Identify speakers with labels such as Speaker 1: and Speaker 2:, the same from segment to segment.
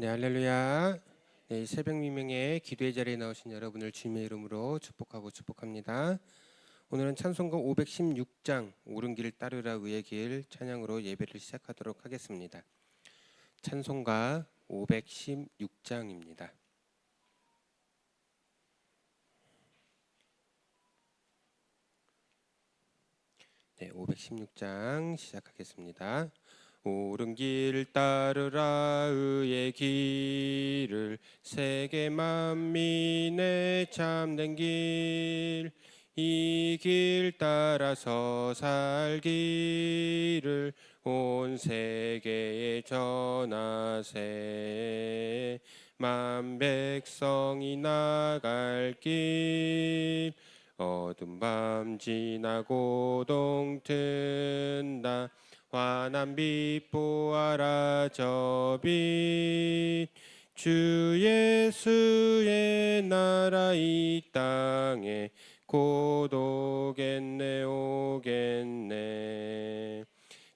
Speaker 1: 네, 할렐루야. 네, 이 새벽 미명의 기도의 자리에 나오신 여러분을 주님의 이름으로 축복하고 축복합니다. 오늘은 찬송가 516장 옳은 길 따르라 의의 길 찬양으로 예배를 시작하도록 하겠습니다. 찬송가 516장입니다. 네, 516장 시작하겠습니다. 옳은 길 따르라 의의 길을 세계 만민의 참된 길. 이 길 따라서 살기를 온 세계에 전하세. 만 백성이 나갈 길 어둠 밤 지나고 동튼다 빛 보아라 저빛. 주 예수의 나라 이 땅에 곧 오겠네 오겠네.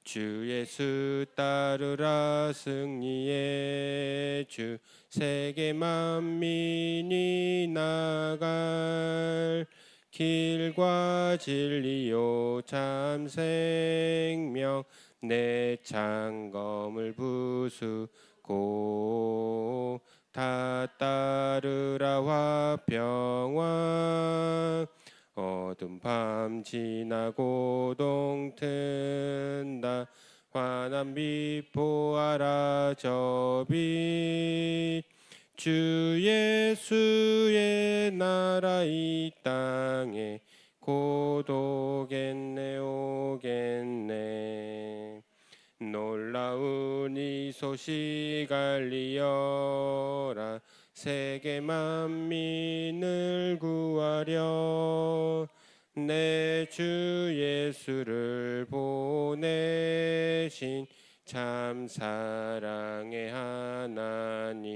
Speaker 1: 주 예수 따르라 승리의 주 세계 만민이 나갈 길과 진리요 참 생명 내 창검을 부수고 다 따르라 화평왕. 어둠 밤 지나고 동튼다. 환한 빛 보아라 저빛 주 예수의 나라 이 땅에 곧 오겠네 오겠네 놀라운 이 소식 알리어라. 세계 만민을 구하려. 내 주 예수를 보내신 참 사랑의 하나님.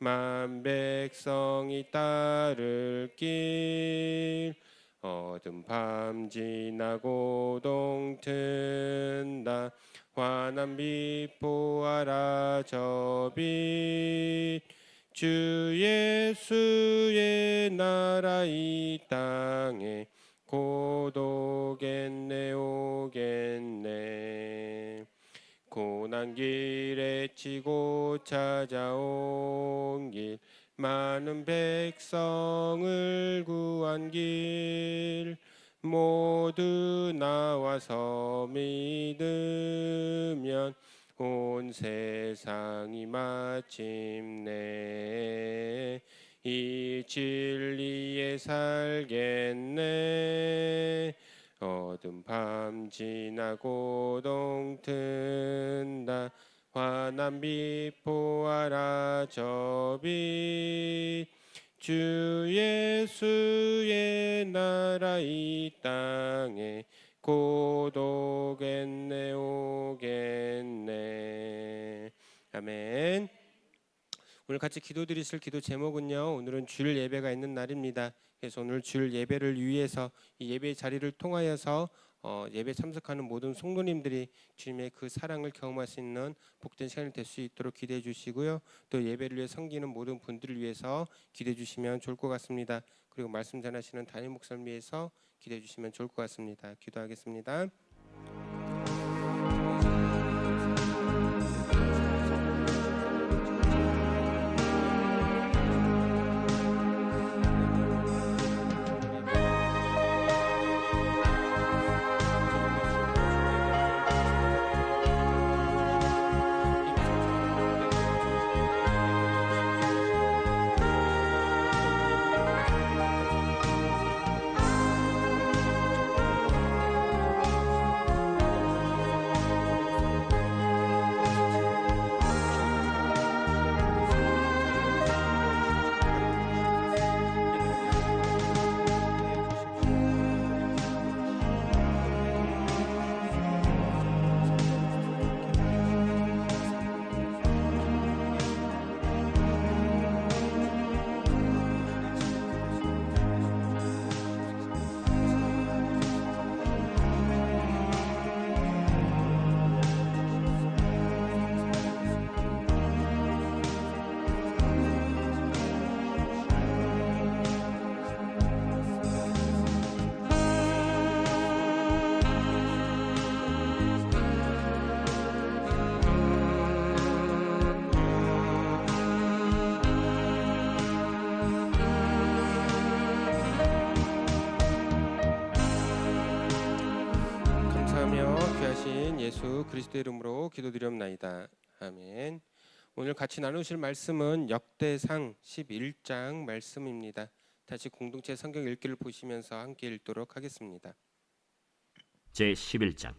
Speaker 1: 만 백성이 따를 길 어둠 밤 지나고 동튼다. 환한 빛 보아라 저 빛 주 예수의 나라 이 땅에 곧 오겠네 오겠네. 고난 길에 치고 찾아온 길 많은 백성을 구한 길 모두 나와서 믿으면 온 세상이 마침내 이 진리에 살겠네. 어둠 밤 지나 고 동 튼다 보아라 저빛 주 예수의 나라 이 땅에 곧 오겠네 오겠네. 아멘. 오늘 같이 기도드리실 기도 제목은요 오늘은 주일 예배가 있는 날입니다. 그래서 오늘 주일 예배를 위해서 이 예배 자리를 통하여서 어, 예배 참석하는 모든 성도님들이 주님의 그 사랑을 경험할 수 있는 복된 시간이 될 수 있도록 기대해 주시고요. 또 예배를 위해 섬기는 모든 분들을 위해서 기대해 주시면 좋을 것 같습니다. 그리고 말씀 전하시는 담임 목사님 위해서 기대해 주시면 좋을 것 같습니다. 기도하겠습니다. 예수 그리스도의 이름으로 기도드리옵나이다. 아멘. 오늘 같이 나누실 말씀은 역대상 11장 말씀입니다. 다시 공동체 성경 읽기를 보시면서 함께 읽도록 하겠습니다.
Speaker 2: 제 11장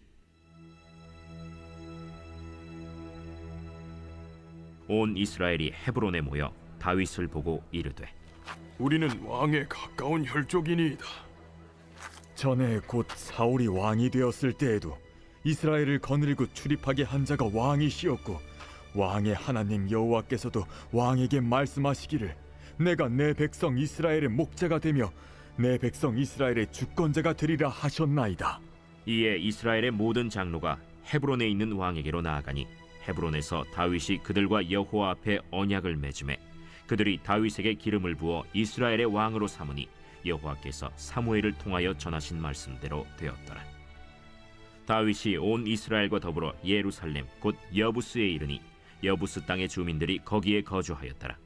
Speaker 2: 온 이스라엘이 헤브론에 모여 다윗을 보고 이르되
Speaker 3: 우리는 왕에 가까운 혈족이니이다.
Speaker 4: 전에 곧 사울이 왕이 되었을 때에도 이스라엘을 거느리고 출입하게 한 자가 왕이시었고 왕의 하나님 여호와께서도 왕에게 말씀하시기를 내가 내 백성 이스라엘의 목자가 되며 내 백성 이스라엘의 주권자가 되리라 하셨나이다.
Speaker 2: 이에 이스라엘의 모든 장로가 헤브론에 있는 왕에게로 나아가니 헤브론에서 다윗이 그들과 여호와 앞에 언약을 맺음에 그들이 다윗에게 기름을 부어 이스라엘의 왕으로 삼으니 여호와께서 사무엘을 통하여 전하신 말씀대로 되었더라. 다윗이 온 이스라엘과 더불어 예루살렘 곧 여부스에 이르니 여부스 땅의 주민들이 거기에 거주하였더라.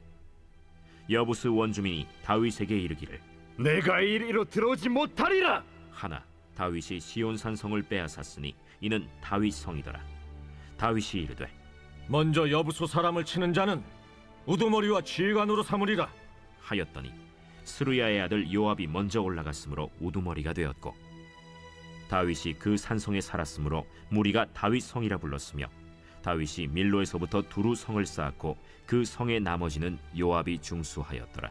Speaker 2: 여부스 원주민이 다윗에게 이르기를
Speaker 3: 내가 이리로 들어오지 못하리라.
Speaker 2: 하나 다윗이 시온 산 성을 빼앗았으니 이는 다윗 성이더라. 다윗이 이르되
Speaker 3: 먼저 여부소 사람을 치는 자는 우두머리와 지휘관으로 삼으리라.
Speaker 2: 하였더니 스루야의 아들 요압이 먼저 올라갔으므로 우두머리가 되었고 다윗이 그 산성에 살았으므로 무리가 다윗 성이라 불렀으며 다윗이 밀로에서부터 두루 성을 쌓았고 그 성의 나머지는 요압이 중수하였더라.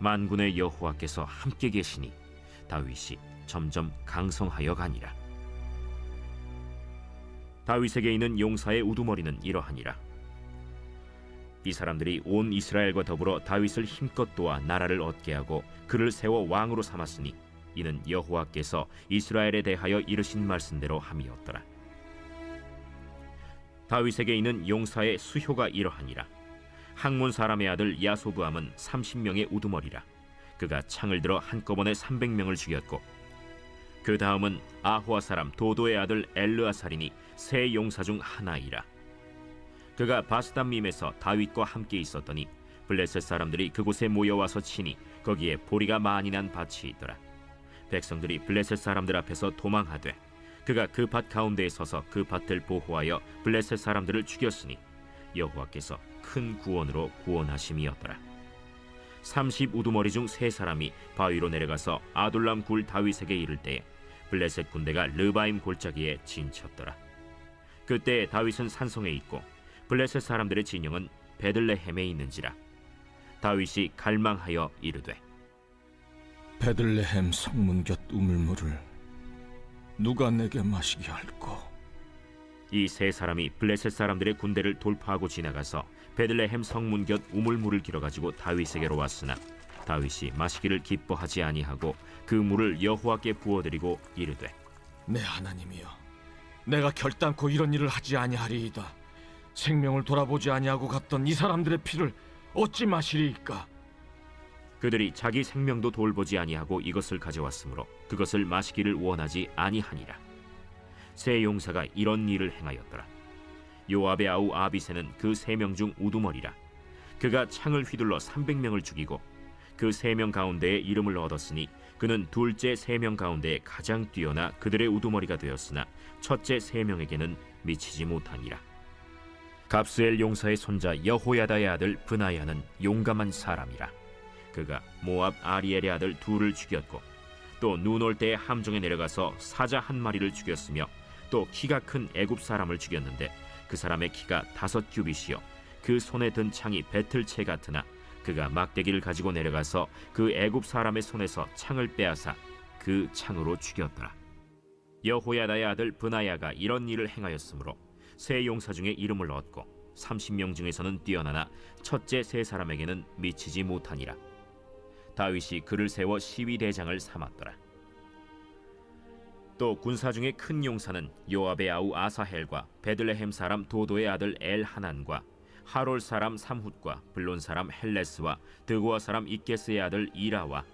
Speaker 2: 만군의 여호와께서 함께 계시니 다윗이 점점 강성하여 가니라. 다윗에게 있는 용사의 우두머리는 이러하니라. 이 사람들이 온 이스라엘과 더불어 다윗을 힘껏 도와 나라를 얻게 하고 그를 세워 왕으로 삼았으니 이는 여호와께서 이스라엘에 대하여 이르신 말씀대로 함이었더라. 다윗에게 있는 용사의 수효가 이러하니라. 항문 사람의 아들 야소부함은 30명의 우두머리라. 그가 창을 들어 한꺼번에 300명을 죽였고 그 다음은 아호아 사람 도도의 아들 엘르아살이니 세 용사 중 하나이라. 그가 바스담밈에서 다윗과 함께 있었더니 블레셋 사람들이 그곳에 모여와서 치니 거기에 보리가 많이 난 밭이 있더라. 백성들이 블레셋 사람들 앞에서 도망하되 그가 그 밭 가운데에 서서 그 밭을 보호하여 블레셋 사람들을 죽였으니 여호와께서 큰 구원으로 구원하심이었더라. 30 우두머리 중 세 사람이 바위로 내려가서 아둘람 굴 다윗에게 이를 때에 블레셋 군대가 르바임 골짜기에 진쳤더라. 그때 다윗은 산성에 있고 블레셋 사람들의 진영은 베들레헴에 있는지라 다윗이 갈망하여 이르되
Speaker 3: 베들레헴 성문 곁 우물물을 누가 내게 마시게 할꼬?
Speaker 2: 이 세 사람이 블레셋 사람들의 군대를 돌파하고 지나가서 베들레헴 성문 곁 우물물을 길어 가지고 다윗에게로 왔으나 다윗이 마시기를 기뻐하지 아니하고 그 물을 여호와께 부어드리고 이르되
Speaker 3: 내 하나님이여, 내가 결단코 이런 일을 하지 아니하리이다. 생명을 돌아보지 아니하고 갔던 이 사람들의 피를 어찌 마시리이까?
Speaker 2: 그들이 자기 생명도 돌보지 아니하고 이것을 가져왔으므로 그것을 마시기를 원하지 아니하니라. 세 용사가 이런 일을 행하였더라. 요압의 아우 아비세는 그 세 명 중 우두머리라. 그가 창을 휘둘러 300명을 죽이고 그 세 명 가운데에 이름을 얻었으니 그는 둘째 세 명 가운데 가장 뛰어나 그들의 우두머리가 되었으나 첫째 세 명에게는 미치지 못하니라. 갑스엘 용사의 손자 여호야다의 아들 브나야는 용감한 사람이라. 그가 모압 아리엘의 아들 둘을 죽였고 또 눈 올 때에 함정에 내려가서 사자 한 마리를 죽였으며 또 키가 큰 애굽 사람을 죽였는데 그 사람의 키가 다섯 규빗이요. 그 손에 든 창이 배틀채 같으나 그가 막대기를 가지고 내려가서 그 애굽 사람의 손에서 창을 빼앗아 그 창으로 죽였더라. 여호야다의 아들 브나야가 이런 일을 행하였으므로 세 용사 중에 이름을 얻고 30명 중에서는 뛰어나나 첫째 세 사람에게는 미치지 못하니라 다윗이 그를 세워 시위 대장을 삼았더라. 또 군사 중에 큰 용사는 요압의 아우 아사헬과 베들레헴 사람 도도의 아들 엘 하난과 하롤 사람 삼훗과 블론 사람 헬레스와 드고아 사람 이게스의 아들 이라와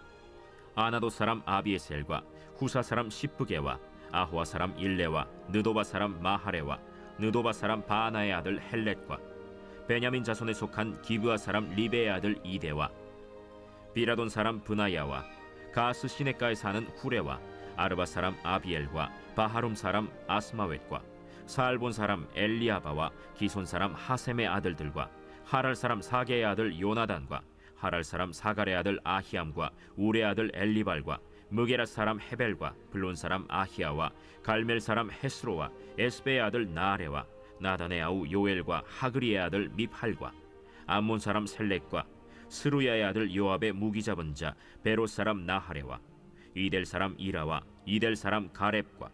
Speaker 2: 아나도 사람 아비에셀과 후사 사람 시프게와 아호아 사람 일레와 느도바 사람 마하레와 느도바 사람 바하나의 아들 헬렛과 베냐민 자손에 속한 기브아 사람 리베의 아들 이데와 비라돈 사람 브나야와 가스 시내가에 사는 후레와 아르바 사람 아비엘과 바하룸 사람 아스마웻과 사알본 사람 엘리아바와 기손 사람 하셈의 아들들과 하랄 사람 사게의 아들 요나단과 하랄 사람 사갈의 아들 아히암과 우레 아들 엘리발과 무게라 사람 헤벨과 블론 사람 아히야와 갈멜 사람 헤스로와 에스베의 아들 나아레와 나단의 아우 요엘과 하그리의 아들 미팔과 암몬 사람 셀렉과 스루야의 아들 요압의 무기 잡은 자 베로 사람 나하레와 이델 사람 이라와 이델 사람 가렙과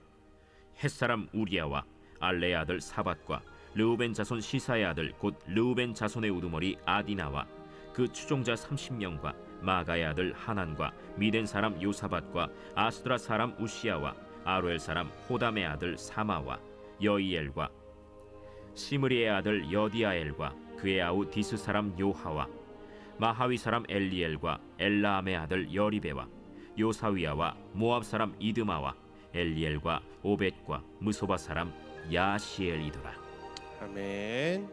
Speaker 2: 헷 사람 우리야와 알레의 아들 사밧과 르우벤 자손 시사의 아들 곧 르우벤 자손의 우두머리 아디나와 그 추종자 30명과 마가의 아들 하난과 미덴 사람 요사밧과 아스드라 사람 우시야와 아로엘 사람 호담의 아들 사마와 여이엘과 시므리의 아들 여디아엘과 그의 아우 디스 사람 요하와 마하위 사람 엘리엘과 엘라암의 아들 여리베와 요사위야와 모압 사람 이드마와 엘리엘과 오벳과 무소바 사람 야시엘이더라.
Speaker 1: 아멘.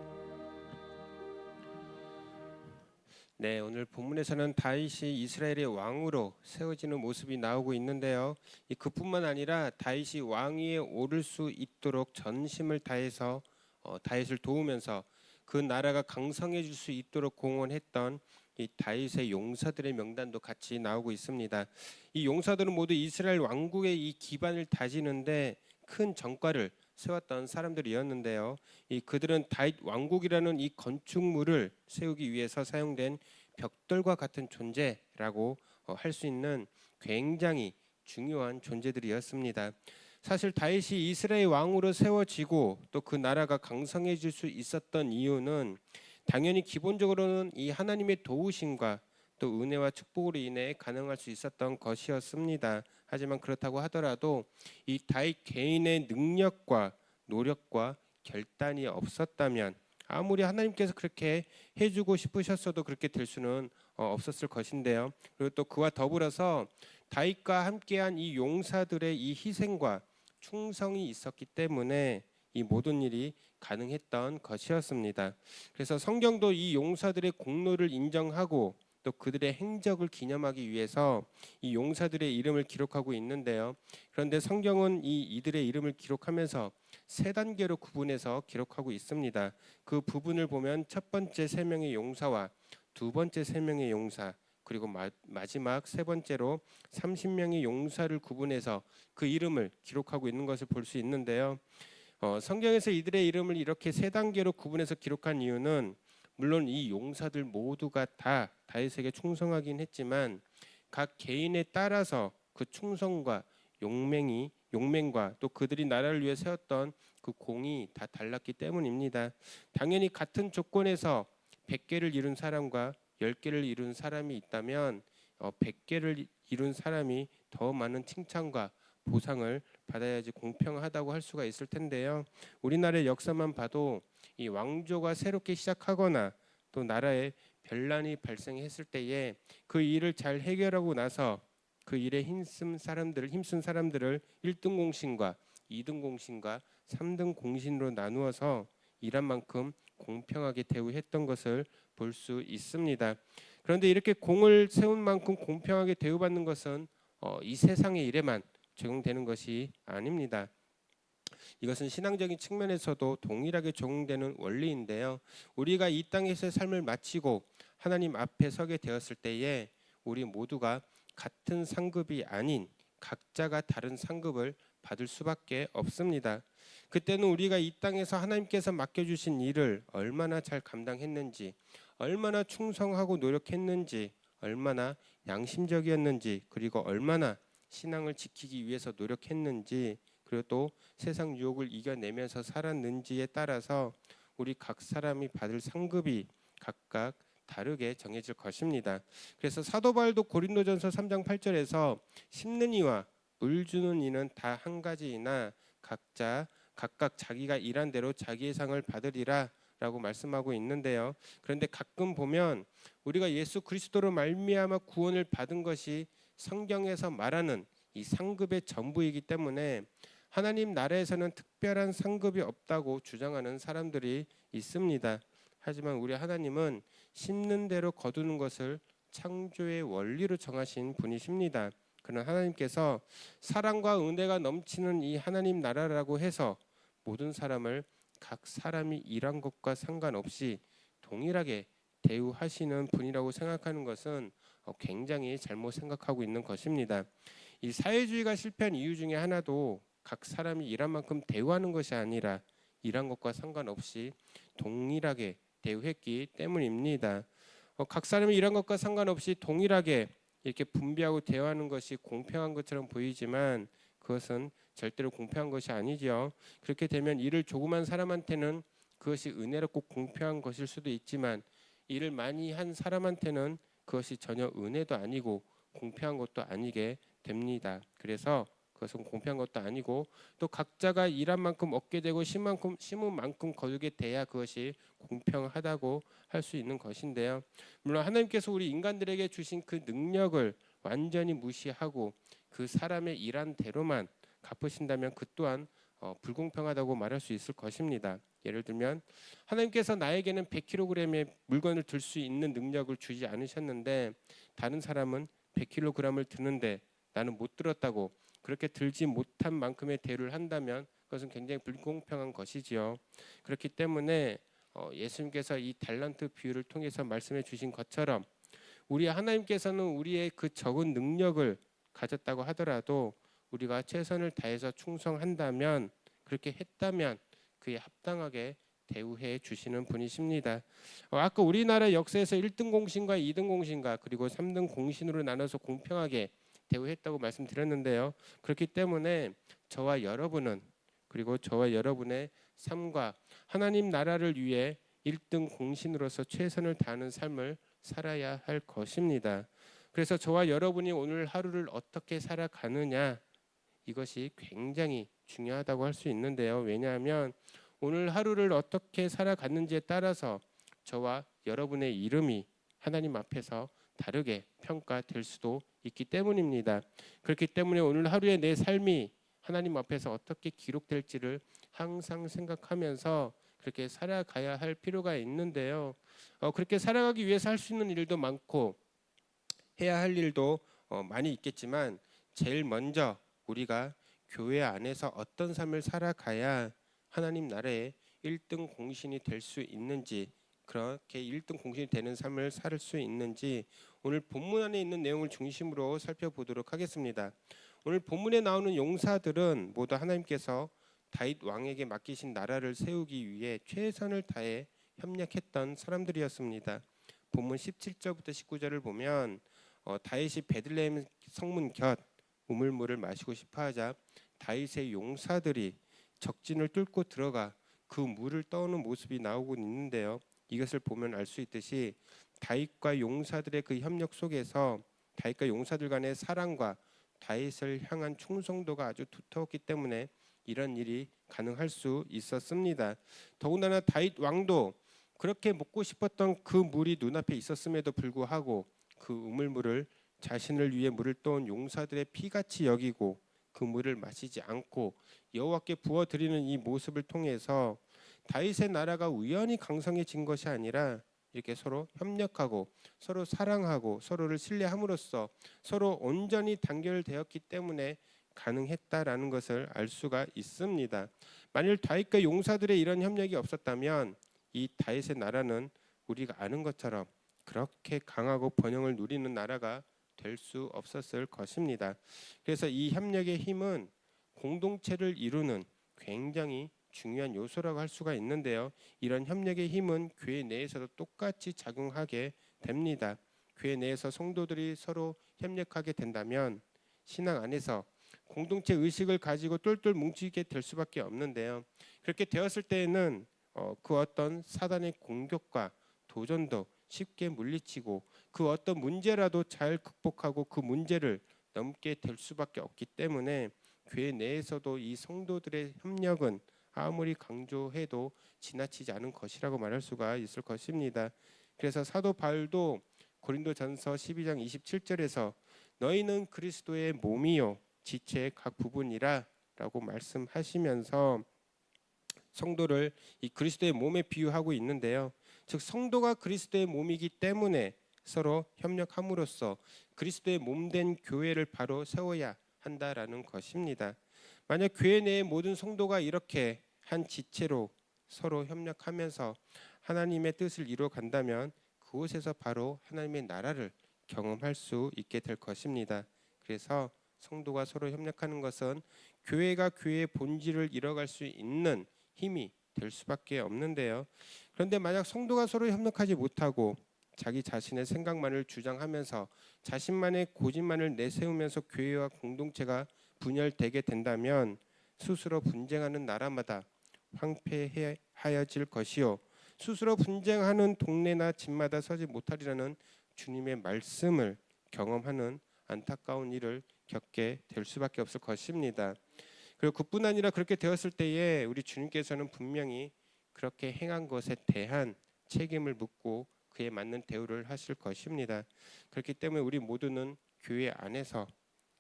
Speaker 1: 네, 오늘 본문에서는 다윗이 이스라엘의 왕으로 세워지는 모습이 나오고 있는데요. 이 그뿐만 아니라 다윗이 왕위에 오를 수 있도록 전심을 다해서 어, 다윗을 도우면서 그 나라가 강성해질 수 있도록 공헌했던 이 다윗의 용사들의 명단도 같이 나오고 있습니다. 이 용사들은 모두 이스라엘 왕국의 이 기반을 다지는데 큰 전과를 세웠던 사람들이었는데요. 이 그들은 다윗 왕국이라는 이 건축물을 세우기 위해서 사용된 벽돌과 같은 존재라고 어, 할수 있는 굉장히 중요한 존재들이었습니다. 사실 다윗이 이스라엘 왕으로 세워지고 또 그 나라가 강성해질 수 있었던 이유는 당연히 기본적으로는 이 하나님의 도우심과 또 은혜와 축복으로 인해 가능할 수 있었던 것이었습니다. 하지만 그렇다고 하더라도 이 다윗 개인의 능력과 노력과 결단이 없었다면 아무리 하나님께서 그렇게 해주고 싶으셨어도 그렇게 될 수는 어, 없었을 것인데요. 그리고 또 그와 더불어서 다윗과 함께한 이 용사들의 이 희생과 충성이 있었기 때문에 이 모든 일이 가능했던 것이었습니다. 그래서 성경도 이 용사들의 공로를 인정하고 또 그들의 행적을 기념하기 위해서 이 용사들의 이름을 기록하고 있는데요. 그런데 성경은 이 이들의 이름을 기록하면서 세 단계로 구분해서 기록하고 있습니다. 그 부분을 보면 첫 번째 세 명의 용사와 두 번째 세 명의 용사 그리고 마, 마지막 세 번째로 30명의 용사를 구분해서 그 이름을 기록하고 있는 것을 볼 수 있는데요. 어, 성경에서 이들의 이름을 이렇게 세 단계로 구분해서 기록한 이유는 물론 이 용사들 모두가 다 다윗에게 충성하긴 했지만 각 개인에 따라서 그 충성과 용맹이 용맹과 또 그들이 나라를 위해 세웠던 그 공이 다 달랐기 때문입니다. 당연히 같은 조건에서 100개를 이룬 사람과 10개를 이룬 사람이 있다면 어, 100개를 이룬 사람이 더 많은 칭찬과 보상을 받아야지 공평하다고 할 수가 있을 텐데요. 우리나라의 역사만 봐도 이 왕조가 새롭게 시작하거나 또 나라에 변란이 발생했을 때에 그 일을 잘 해결하고 나서 그 일에 힘쓴 사람들을 힘쓴 사람들을 1등 공신과 2등 공신과 3등 공신으로 나누어서 일한 만큼 공평하게 대우했던 것을 볼 수 있습니다. 그런데 이렇게 공을 세운 만큼 공평하게 대우받는 것은 어, 이 세상의 일에만 적용되는 것이 아닙니다. 이것은 신앙적인 측면에서도 동일하게 적용되는 원리인데요. 우리가 이 땅에서의 삶을 마치고 하나님 앞에 서게 되었을 때에 우리 모두가 같은 상급이 아닌 각자가 다른 상급을 받을 수밖에 없습니다. 그때는 우리가 이 땅에서 하나님께서 맡겨주신 일을 얼마나 잘 감당했는지, 얼마나 충성하고 노력했는지, 얼마나 양심적이었는지, 그리고 얼마나 신앙을 지키기 위해서 노력했는지, 그리고 또 세상 유혹을 이겨내면서 살았는지에 따라서 우리 각 사람이 받을 상급이 각각 다르게 정해질 것입니다. 그래서 사도 바울도 고린도전서 3장 8절에서 심는 이와 물 주는 이는 다 한 가지이나 각자 각각 자기가 일한 대로 자기의 상을 받으리라 라고 말씀하고 있는데요. 그런데 가끔 보면 우리가 예수 그리스도로 말미암아 구원을 받은 것이 성경에서 말하는 이 상급의 전부이기 때문에 하나님 나라에서는 특별한 상급이 없다고 주장하는 사람들이 있습니다. 하지만 우리 하나님은 심는 대로 거두는 것을 창조의 원리로 정하신 분이십니다. 그런 하나님께서 사랑과 은혜가 넘치는 이 하나님 나라라고 해서 모든 사람을 각 사람이 일한 것과 상관없이 동일하게 대우하시는 분이라고 생각하는 것은 어, 굉장히 잘못 생각하고 있는 것입니다. 이 사회주의가 실패한 이유 중에 하나도 각 사람이 일한 만큼 대우하는 것이 아니라 일한 것과 상관없이 동일하게 대우했기 때문입니다. 어, 각 사람이 일한 것과 상관없이 동일하게 이렇게 분배하고 대우하는 것이 공평한 것처럼 보이지만 그것은 절대로 공평한 것이 아니지요. 그렇게 되면 일을 조그만 사람한테는 그것이 은혜롭고 공평한 것일 수도 있지만 일을 많이 한 사람한테는 그것이 전혀 은혜도 아니고 공평한 것도 아니게 됩니다. 그래서 그것은 공평한 것도 아니고 또 각자가 일한 만큼 얻게 되고 심은 만큼 심은 만큼 거두게 돼야 그것이 공평하다고 할 수 있는 것인데요. 물론 하나님께서 우리 인간들에게 주신 그 능력을 완전히 무시하고 그 사람의 일한 대로만 갚으신다면 그 또한 어, 불공평하다고 말할 수 있을 것입니다. 예를 들면 하나님께서 나에게는 100kg의 물건을 들 수 있는 능력을 주지 않으셨는데 다른 사람은 100kg을 드는데 나는 못 들었다고 그렇게 들지 못한 만큼의 대우를 한다면 그것은 굉장히 불공평한 것이지요. 그렇기 때문에 어, 예수님께서 이 달란트 비유를 통해서 말씀해 주신 것처럼 우리 하나님께서는 우리의 그 적은 능력을 가졌다고 하더라도 우리가 최선을 다해서 충성한다면 그렇게 했다면 그에 합당하게 대우해 주시는 분이십니다. 어, 아까 우리나라 역사에서 1등 공신과 2등 공신과 그리고 3등 공신으로 나눠서 공평하게 대우했다고 말씀드렸는데요. 그렇기 때문에 저와 여러분은 그리고 저와 여러분의 삶과 하나님 나라를 위해 1등 공신으로서 최선을 다하는 삶을 살아야 할 것입니다. 그래서 저와 여러분이 오늘 하루를 어떻게 살아가느냐 이것이 굉장히 중요하다고 할 수 있는데요. 왜냐하면 오늘 하루를 어떻게 살아갔는지에 따라서 저와 여러분의 이름이 하나님 앞에서 다르게 평가될 수도 있기 때문입니다. 그렇기 때문에 오늘 하루의 내 삶이 하나님 앞에서 어떻게 기록될지를 항상 생각하면서 그렇게 살아가야 할 필요가 있는데요. 어, 그렇게 살아가기 위해서 할 수 있는 일도 많고 해야 할 일도 어, 많이 있겠지만 제일 먼저 우리가 교회 안에서 어떤 삶을 살아가야 하나님 나라의 1등 공신이 될 수 있는지 그렇게 1등 공신이 되는 삶을 살 수 있는지 오늘 본문 안에 있는 내용을 중심으로 살펴보도록 하겠습니다. 오늘 본문에 나오는 용사들은 모두 하나님께서 다윗 왕에게 맡기신 나라를 세우기 위해 최선을 다해 협력했던 사람들이었습니다. 본문 17절부터 19절을 보면 어, 다윗이 베들레헴 성문 곁 우물물을 마시고 싶어하자 다윗의 용사들이 적진을 뚫고 들어가 그 물을 떠오는 모습이 나오고 있는데요. 이것을 보면 알 수 있듯이 다윗과 용사들의 그 협력 속에서 다윗과 용사들 간의 사랑과 다윗을 향한 충성도가 아주 두터웠기 때문에 이런 일이 가능할 수 있었습니다. 더군다나 다윗 왕도 그렇게 먹고 싶었던 그 물이 눈앞에 있었음에도 불구하고 그 우물물을 자신을 위해 물을 떠온 용사들의 피같이 여기고 그 물을 마시지 않고 여호와께 부어 드리는 이 모습을 통해서 다윗의 나라가 우연히 강성해진 것이 아니라 이렇게 서로 협력하고 서로 사랑하고 서로를 신뢰함으로써 서로 온전히 단결되었기 때문에 가능했다라는 것을 알 수가 있습니다. 만일 다윗과 용사들의 이런 협력이 없었다면 이 다윗의 나라는 우리가 아는 것처럼 그렇게 강하고 번영을 누리는 나라가 될 수 없었을 것입니다. 그래서 이 협력의 힘은 공동체를 이루는 굉장히 중요한 요소라고 할 수가 있는데요. 이런 협력의 힘은 교회 내에서도 똑같이 작용하게 됩니다. 교회 내에서 성도들이 서로 협력하게 된다면 신앙 안에서 공동체 의식을 가지고 똘똘 뭉치게 될 수밖에 없는데요. 그렇게 되었을 때에는 어, 그 어떤 사단의 공격과 도전도 쉽게 물리치고 그 어떤 문제라도 잘 극복하고 그 문제를 넘게 될 수밖에 없기 때문에 교회 내에서도 이 성도들의 협력은 아무리 강조해도 지나치지 않은 것이라고 말할 수가 있을 것입니다. 그래서 사도 바울도 고린도전서 12장 27절에서 너희는 그리스도의 몸이요 지체의 각 부분이라라고 말씀하시면서 성도를 이 그리스도의 몸에 비유하고 있는데요. 즉 성도가 그리스도의 몸이기 때문에 서로 협력함으로써 그리스도의 몸된 교회를 바로 세워야 한다라는 것입니다. 만약 교회 내의 모든 성도가 이렇게 한 지체로 서로 협력하면서 하나님의 뜻을 이루어 간다면 그곳에서 바로 하나님의 나라를 경험할 수 있게 될 것입니다. 그래서 성도가 서로 협력하는 것은 교회가 교회의 본질을 이뤄갈 수 있는 힘이 될 수밖에 없는데요. 그런데 만약 성도가 서로 협력하지 못하고 자기 자신의 생각만을 주장하면서 자신만의 고집만을 내세우면서 교회와 공동체가 분열되게 된다면 스스로 분쟁하는 나라마다 황폐하여질 것이요 스스로 분쟁하는 동네나 집마다 서지 못하리라는 주님의 말씀을 경험하는 안타까운 일을 겪게 될 수밖에 없을 것입니다. 그리고 그뿐 아니라 그렇게 되었을 때에 우리 주님께서는 분명히 그렇게 행한 것에 대한 책임을 묻고 그에 맞는 대우를 하실 것입니다. 그렇기 때문에 우리 모두는 교회 안에서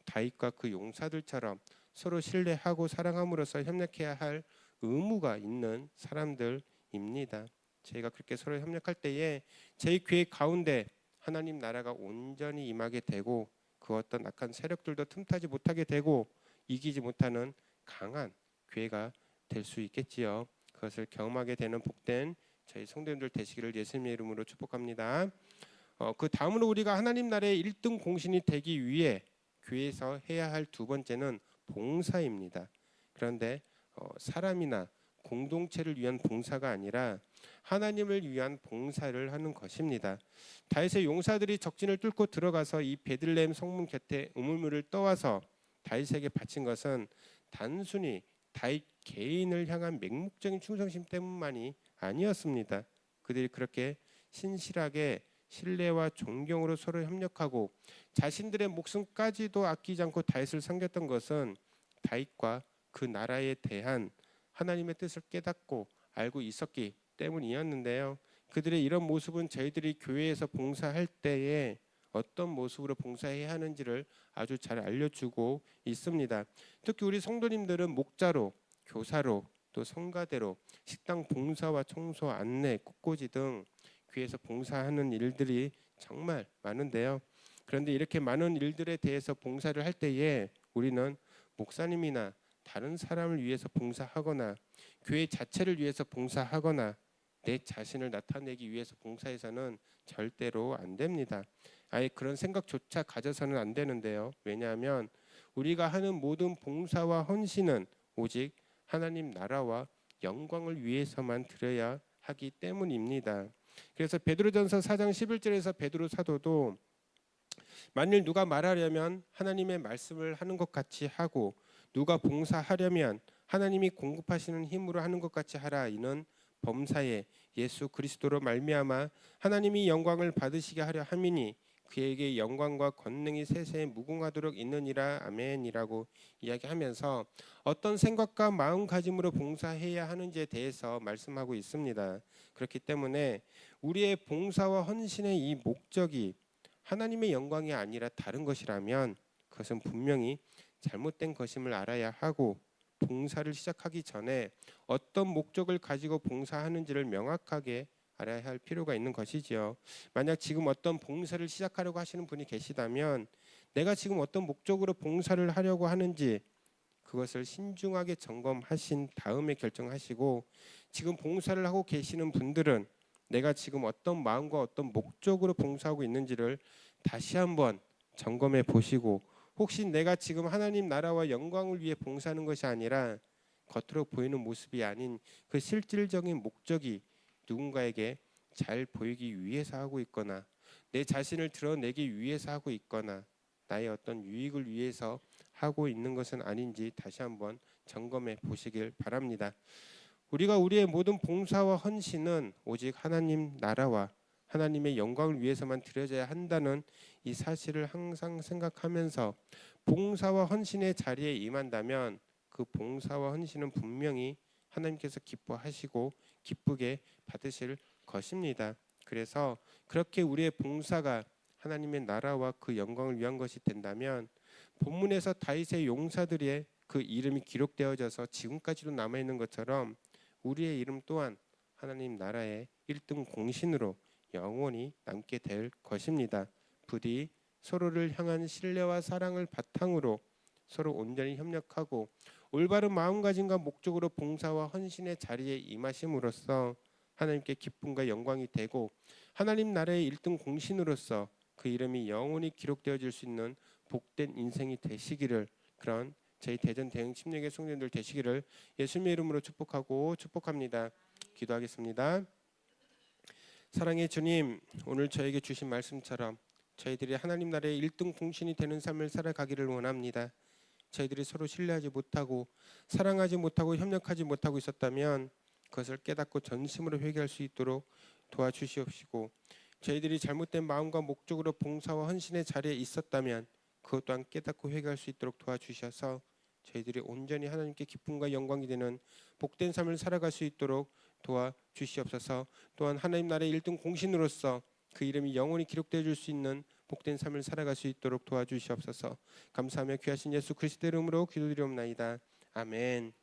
Speaker 1: 다윗과 그 용사들처럼 서로 신뢰하고 사랑함으로써 협력해야 할 의무가 있는 사람들입니다. 저희가 그렇게 서로 협력할 때에 저희 교회 가운데 하나님 나라가 온전히 임하게 되고 그 어떤 악한 세력들도 틈타지 못하게 되고 이기지 못하는 강한 교회가 될 수 있겠지요. 그것을 경험하게 되는 복된 저희 성도님들 되시기를 예수님의 이름으로 축복합니다. 어, 그 다음으로 우리가 하나님 나라의 1등 공신이 되기 위해 교회에서 해야 할 두 번째는 봉사입니다. 그런데 어, 사람이나 공동체를 위한 봉사가 아니라 하나님을 위한 봉사를 하는 것입니다. 다윗의 용사들이 적진을 뚫고 들어가서 이 베들레헴 성문 곁에 우물물을 떠와서 다윗에게 바친 것은 단순히 다윗 개인을 향한 맹목적인 충성심 때문만이 아니었습니다. 그들이 그렇게 신실하게 신뢰와 존경으로 서로 협력하고 자신들의 목숨까지도 아끼지 않고 다윗을 섬겼던 것은 다윗과 그 나라에 대한 하나님의 뜻을 깨닫고 알고 있었기 때문이었는데요. 그들의 이런 모습은 저희들이 교회에서 봉사할 때에 어떤 모습으로 봉사해야 하는지를 아주 잘 알려주고 있습니다. 특히 우리 성도님들은 목자로, 교사로, 또 성가대로 식당 봉사와 청소, 안내, 꽃꽂이 등 교회에서 봉사하는 일들이 정말 많은데요. 그런데 이렇게 많은 일들에 대해서 봉사를 할 때에 우리는 목사님이나 다른 사람을 위해서 봉사하거나 교회 자체를 위해서 봉사하거나 내 자신을 나타내기 위해서 봉사해서는 절대로 안 됩니다. 아예 그런 생각조차 가져서는 안 되는데요. 왜냐하면 우리가 하는 모든 봉사와 헌신은 오직 하나님 나라와 영광을 위해서만 드려야 하기 때문입니다. 그래서 베드로전서 4장 11절에서 베드로 사도도 만일 누가 말하려면 하나님의 말씀을 하는 것 같이 하고 누가 봉사하려면 하나님이 공급하시는 힘으로 하는 것 같이 하라. 이는 범사에 예수 그리스도로 말미암아 하나님이 영광을 받으시게 하려 함이니 그에게 영광과 권능이 세세에 무궁하도록 있느니라 아멘이라고 이야기하면서 어떤 생각과 마음가짐으로 봉사해야 하는지에 대해서 말씀하고 있습니다. 그렇기 때문에 우리의 봉사와 헌신의 이 목적이 하나님의 영광이 아니라 다른 것이라면 그것은 분명히 잘못된 것임을 알아야 하고 봉사를 시작하기 전에 어떤 목적을 가지고 봉사하는지를 명확하게 알아야 할 필요가 있는 것이지요. 만약 지금 어떤 봉사를 시작하려고 하시는 분이 계시다면 내가 지금 어떤 목적으로 봉사를 하려고 하는지 그것을 신중하게 점검하신 다음에 결정하시고 지금 봉사를 하고 계시는 분들은 내가 지금 어떤 마음과 어떤 목적으로 봉사하고 있는지를 다시 한번 점검해 보시고 혹시 내가 지금 하나님 나라와 영광을 위해 봉사하는 것이 아니라 겉으로 보이는 모습이 아닌 그 실질적인 목적이 누군가에게 잘 보이기 위해서 하고 있거나 내 자신을 드러내기 위해서 하고 있거나 나의 어떤 유익을 위해서 하고 있는 것은 아닌지 다시 한번 점검해 보시길 바랍니다. 우리가 우리의 모든 봉사와 헌신은 오직 하나님 나라와 하나님의 영광을 위해서만 드려져야 한다는 이 사실을 항상 생각하면서 봉사와 헌신의 자리에 임한다면 그 봉사와 헌신은 분명히 하나님께서 기뻐하시고 기쁘게 받으실 것입니다. 그래서 그렇게 우리의 봉사가 하나님의 나라와 그 영광을 위한 것이 된다면 본문에서 다윗의 용사들의 그 이름이 기록되어져서 지금까지도 남아 있는 것처럼 우리의 이름 또한 하나님 나라의 1등 공신으로 영원히 남게 될 것입니다. 부디 서로를 향한 신뢰와 사랑을 바탕으로 서로 온전히 협력하고 올바른 마음가짐과 목적으로 봉사와 헌신의 자리에 임하심으로써 하나님께 기쁨과 영광이 되고 하나님 나라의 1등 공신으로서 그 이름이 영원히 기록되어질 수 있는 복된 인생이 되시기를 그런 저희 대전 대흥 침례교 성도님들 되시기를 예수님의 이름으로 축복하고 축복합니다. 기도하겠습니다. 사랑의 주님, 오늘 저에게 주신 말씀처럼 저희들이 하나님 나라의 1등 공신이 되는 삶을 살아가기를 원합니다. 저희들이 서로 신뢰하지 못하고 사랑하지 못하고 협력하지 못하고 있었다면 그것을 깨닫고 전심으로 회개할 수 있도록 도와주시옵시고 저희들이 잘못된 마음과 목적으로 봉사와 헌신의 자리에 있었다면 그것 또한 깨닫고 회개할 수 있도록 도와주셔서 저희들이 온전히 하나님께 기쁨과 영광이 되는 복된 삶을 살아갈 수 있도록 도와주시옵소서. 또한 하나님 나라의 1등 공신으로서 그 이름이 영원히 기록되어 줄 수 있는 복된 삶을 살아갈 수 있도록 도와주시옵소서. 감사하며 귀하신 예수 그리스도 이름으로 기도드리옵나이다. 아멘